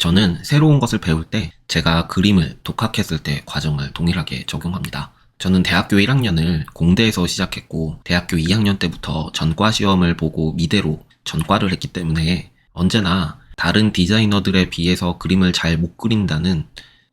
저는 새로운 것을 배울 때 제가 그림을 독학했을 때 과정을 동일하게 적용합니다. 저는 대학교 1학년을 공대에서 시작했고 대학교 2학년 때부터 전과 시험을 보고 미대로 전과를 했기 때문에 언제나 다른 디자이너들에 비해서 그림을 잘 못 그린다는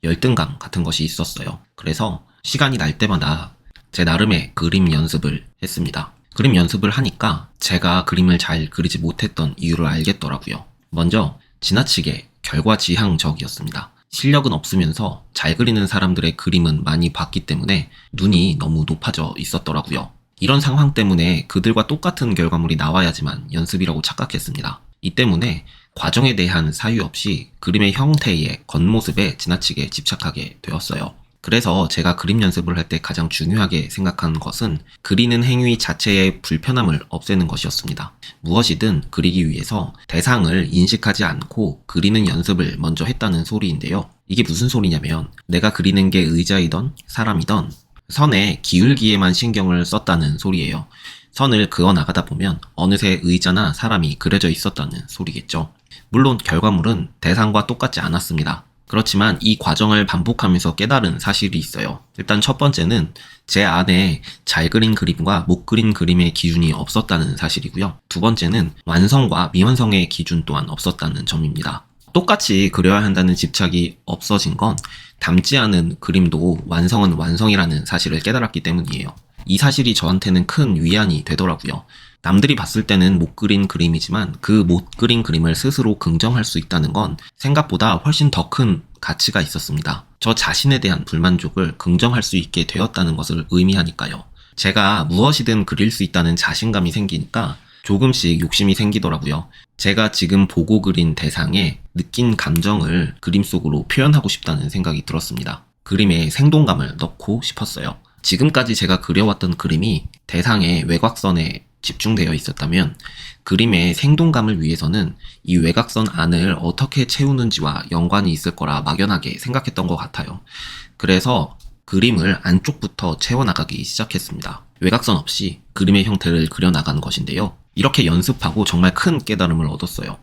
열등감 같은 것이 있었어요. 그래서 시간이 날 때마다 제 나름의 그림 연습을 했습니다. 그림 연습을 하니까 제가 그림을 잘 그리지 못했던 이유를 알겠더라고요. 먼저 지나치게 결과 지향적이었습니다. 실력은 없으면서 잘 그리는 사람들의 그림은 많이 봤기 때문에 눈이 너무 높아져 있었더라고요. 이런 상황 때문에 그들과 똑같은 결과물이 나와야지만 연습이라고 착각했습니다. 이 때문에 과정에 대한 사유 없이 그림의 형태에 겉모습에 지나치게 집착하게 되었어요. 그래서 제가 그림 연습을 할 때 가장 중요하게 생각한 것은 그리는 행위 자체의 불편함을 없애는 것이었습니다. 무엇이든 그리기 위해서 대상을 인식하지 않고 그리는 연습을 먼저 했다는 소리인데요. 이게 무슨 소리냐면 내가 그리는 게 의자이던 사람이던 선의 기울기에만 신경을 썼다는 소리예요. 선을 그어 나가다 보면 어느새 의자나 사람이 그려져 있었다는 소리겠죠. 물론 결과물은 대상과 똑같지 않았습니다. 그렇지만 이 과정을 반복하면서 깨달은 사실이 있어요. 일단 첫 번째는 제 안에 잘 그린 그림과 못 그린 그림의 기준이 없었다는 사실이고요. 두 번째는 완성과 미완성의 기준 또한 없었다는 점입니다. 똑같이 그려야 한다는 집착이 없어진 건 담지 않은 그림도 완성은 완성이라는 사실을 깨달았기 때문이에요. 이 사실이 저한테는 큰 위안이 되더라고요. 남들이 봤을 때는 못 그린 그림이지만 그 못 그린 그림을 스스로 긍정할 수 있다는 건 생각보다 훨씬 더 큰 가치가 있었습니다. 저 자신에 대한 불만족을 긍정할 수 있게 되었다는 것을 의미하니까요. 제가 무엇이든 그릴 수 있다는 자신감이 생기니까 조금씩 욕심이 생기더라고요. 제가 지금 보고 그린 대상에 느낀 감정을 그림 속으로 표현하고 싶다는 생각이 들었습니다. 그림에 생동감을 넣고 싶었어요. 지금까지 제가 그려왔던 그림이 대상의 외곽선에 집중되어 있었다면 그림의 생동감을 위해서는 이 외곽선 안을 어떻게 채우는지와 연관이 있을 거라 막연하게 생각했던 것 같아요. 그래서 그림을 안쪽부터 채워나가기 시작했습니다. 외곽선 없이 그림의 형태를 그려나가는 것인데요. 이렇게 연습하고 정말 큰 깨달음을 얻었어요.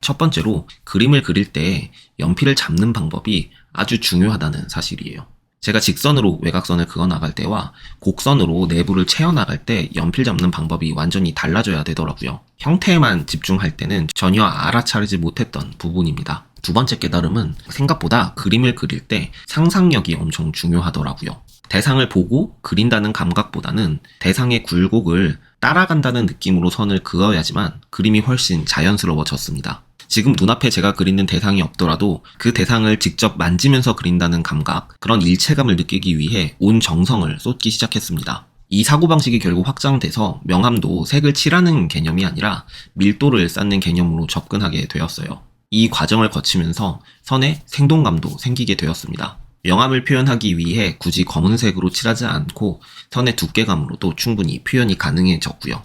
첫 번째로 그림을 그릴 때 연필을 잡는 방법이 아주 중요하다는 사실이에요. 제가 직선으로 외곽선을 그어 나갈 때와 곡선으로 내부를 채워 나갈 때 연필 잡는 방법이 완전히 달라져야 되더라고요. 형태에만 집중할 때는 전혀 알아차리지 못했던 부분입니다. 두 번째 깨달음은 생각보다 그림을 그릴 때 상상력이 엄청 중요하더라고요. 대상을 보고 그린다는 감각보다는 대상의 굴곡을 따라간다는 느낌으로 선을 그어야지만 그림이 훨씬 자연스러워졌습니다. 지금 눈앞에 제가 그리는 대상이 없더라도 그 대상을 직접 만지면서 그린다는 감각, 그런 일체감을 느끼기 위해 온 정성을 쏟기 시작했습니다. 이 사고방식이 결국 확장돼서 명암도 색을 칠하는 개념이 아니라 밀도를 쌓는 개념으로 접근하게 되었어요. 이 과정을 거치면서 선에 생동감도 생기게 되었습니다. 명암을 표현하기 위해 굳이 검은색으로 칠하지 않고 선의 두께감으로도 충분히 표현이 가능해졌고요.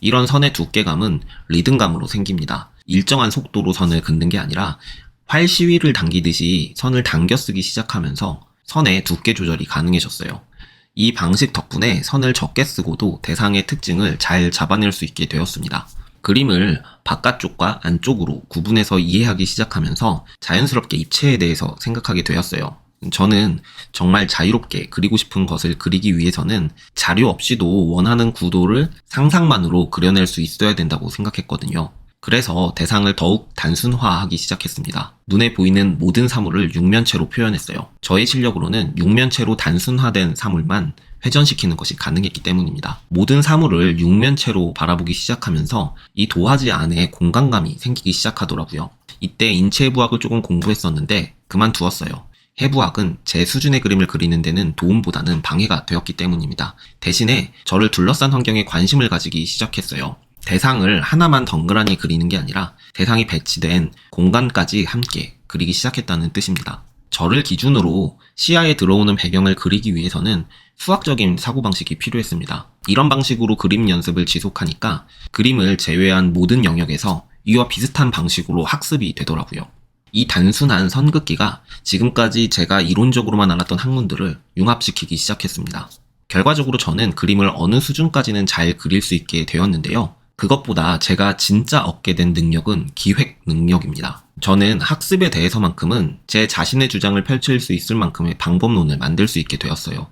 이런 선의 두께감은 리듬감으로 생깁니다. 일정한 속도로 선을 긋는 게 아니라 활 시위를 당기듯이 선을 당겨 쓰기 시작하면서 선의 두께 조절이 가능해졌어요. 이 방식 덕분에 선을 적게 쓰고도 대상의 특징을 잘 잡아낼 수 있게 되었습니다. 그림을 바깥쪽과 안쪽으로 구분해서 이해하기 시작하면서 자연스럽게 입체에 대해서 생각하게 되었어요. 저는 정말 자유롭게 그리고 싶은 것을 그리기 위해서는 자료 없이도 원하는 구도를 상상만으로 그려낼 수 있어야 된다고 생각했거든요. 그래서 대상을 더욱 단순화하기 시작했습니다. 눈에 보이는 모든 사물을 육면체로 표현했어요. 저의 실력으로는 육면체로 단순화된 사물만 회전시키는 것이 가능했기 때문입니다. 모든 사물을 육면체로 바라보기 시작하면서 이 도화지 안에 공간감이 생기기 시작하더라고요. 이때 인체부학을 조금 공부했었는데 그만두었어요. 해부학은 제 수준의 그림을 그리는 데는 도움보다는 방해가 되었기 때문입니다. 대신에 저를 둘러싼 환경에 관심을 가지기 시작했어요. 대상을 하나만 덩그라니 그리는 게 아니라 대상이 배치된 공간까지 함께 그리기 시작했다는 뜻입니다. 저를 기준으로 시야에 들어오는 배경을 그리기 위해서는 수학적인 사고방식이 필요했습니다. 이런 방식으로 그림 연습을 지속하니까 그림을 제외한 모든 영역에서 이와 비슷한 방식으로 학습이 되더라고요. 이 단순한 선긋기가 지금까지 제가 이론적으로만 알았던 학문들을 융합시키기 시작했습니다. 결과적으로 저는 그림을 어느 수준까지는 잘 그릴 수 있게 되었는데요. 그것보다 제가 진짜 얻게 된 능력은 기획 능력입니다. 저는 학습에 대해서만큼은 제 자신의 주장을 펼칠 수 있을 만큼의 방법론을 만들 수 있게 되었어요.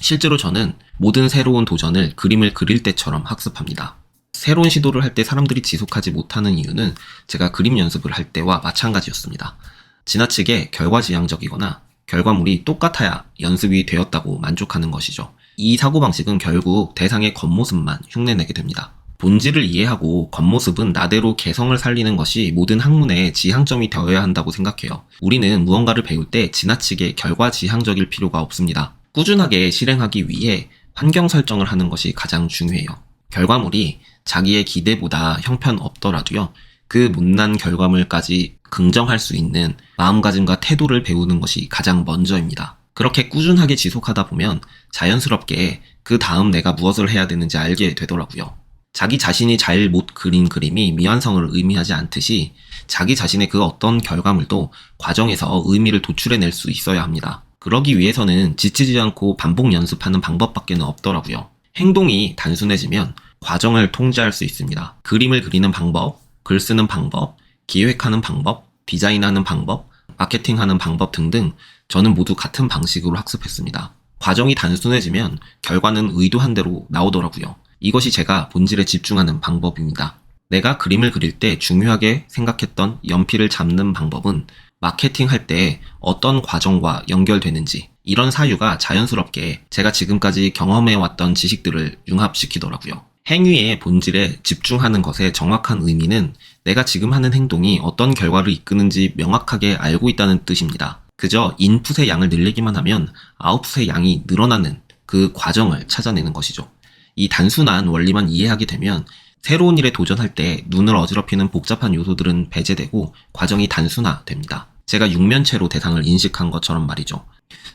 실제로 저는 모든 새로운 도전을 그림을 그릴 때처럼 학습합니다. 새로운 시도를 할 때 사람들이 지속하지 못하는 이유는 제가 그림 연습을 할 때와 마찬가지였습니다. 지나치게 결과지향적이거나 결과물이 똑같아야 연습이 되었다고 만족하는 것이죠. 이 사고방식은 결국 대상의 겉모습만 흉내내게 됩니다. 본질을 이해하고 겉모습은 나대로 개성을 살리는 것이 모든 학문의 지향점이 되어야 한다고 생각해요. 우리는 무언가를 배울 때 지나치게 결과 지향적일 필요가 없습니다. 꾸준하게 실행하기 위해 환경 설정을 하는 것이 가장 중요해요. 결과물이 자기의 기대보다 형편 없더라도요. 그 못난 결과물까지 긍정할 수 있는 마음가짐과 태도를 배우는 것이 가장 먼저입니다. 그렇게 꾸준하게 지속하다 보면 자연스럽게 그 다음 내가 무엇을 해야 되는지 알게 되더라고요. 자기 자신이 잘 못 그린 그림이 미완성을 의미하지 않듯이 자기 자신의 그 어떤 결과물도 과정에서 의미를 도출해낼 수 있어야 합니다. 그러기 위해서는 지치지 않고 반복 연습하는 방법밖에 는 없더라고요. 행동이 단순해지면 과정을 통제할 수 있습니다. 그림을 그리는 방법, 글 쓰는 방법, 기획하는 방법, 디자인하는 방법, 마케팅하는 방법 등등 저는 모두 같은 방식으로 학습했습니다. 과정이 단순해지면 결과는 의도한 대로 나오더라고요. 이것이 제가 본질에 집중하는 방법입니다. 내가 그림을 그릴 때 중요하게 생각했던 연필을 잡는 방법은 마케팅 할 때 어떤 과정과 연결되는지 이런 사유가 자연스럽게 제가 지금까지 경험해왔던 지식들을 융합시키더라고요. 행위의 본질에 집중하는 것의 정확한 의미는 내가 지금 하는 행동이 어떤 결과를 이끄는지 명확하게 알고 있다는 뜻입니다. 그저 인풋의 양을 늘리기만 하면 아웃풋의 양이 늘어나는 그 과정을 찾아내는 것이죠. 이 단순한 원리만 이해하게 되면 새로운 일에 도전할 때 눈을 어지럽히는 복잡한 요소들은 배제되고 과정이 단순화됩니다. 제가 육면체로 대상을 인식한 것처럼 말이죠.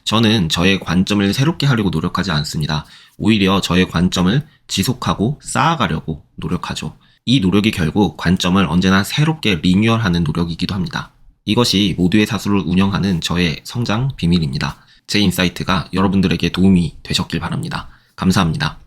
저는 저의 관점을 새롭게 하려고 노력하지 않습니다. 오히려 저의 관점을 지속하고 쌓아가려고 노력하죠. 이 노력이 결국 관점을 언제나 새롭게 리뉴얼하는 노력이기도 합니다. 이것이 모두의 사수를 운영하는 저의 성장 비밀입니다. 제 인사이트가 여러분들에게 도움이 되셨길 바랍니다. 감사합니다.